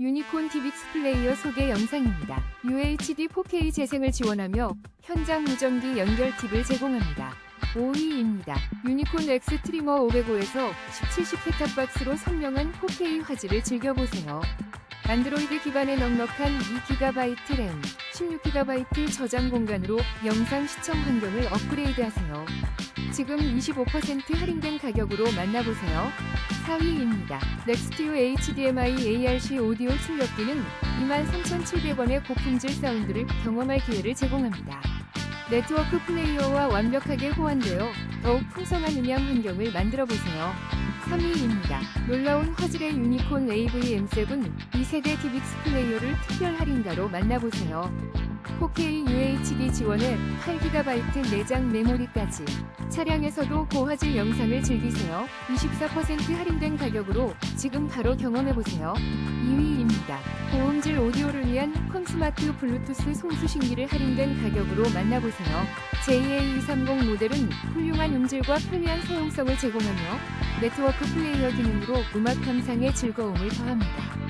유니콘 DBX 플레이어 소개 영상입니다. UHD 4K 재생을 지원하며 현장 무전기 연결 팁을 제공합니다. 5위입니다. 유니콘 X 트리머 505에서 17식 셋탑박스로 선명한 4K 화질을 즐겨보세요. 안드로이드 기반의 넉넉한 2GB 램, 16GB 저장 공간으로 영상 시청 환경을 업그레이드하세요. 지금 25% 할인된 가격으로 만나보세요. 4위입니다. 넥스튜 HDMI ARC 오디오 출력기는 23,700원의 고품질 사운드를 경험할 기회를 제공합니다. 네트워크 플레이어와 완벽하게 호환되어 더욱 풍성한 음향 환경을 만들어 보세요. 3위입니다. 놀라운 화질의 유니콘 AV-M7 2세대 DBX 플레이어를 특별 할인가로 만나보세요. 4K UHD 지원에 8GB 내장 메모리까지 차량에서도 고화질 영상을 즐기세요. 24% 할인된 가격으로 지금 바로 경험해보세요. 2위입니다. 고음질 오디오를 위한 콘스마트 블루투스 송수신기를 할인된 가격으로 만나보세요. JA230 모델은 훌륭한 음질과 편리한 사용성을 제공하며 네트워크 플레이어 기능으로 음악 감상의 즐거움을 더합니다.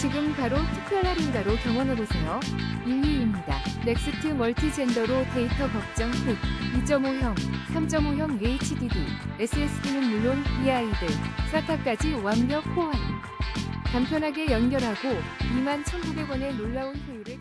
지금 바로 할인가로 경험해보세요. 1위입니다. 넥스트 멀티젠더로 데이터 걱정 흑 2.5형, 3.5형 HDD, SSD는 물론 EI들, SATA까지 완벽 호환. 간편하게 연결하고 21,900원의 놀라운 효율을.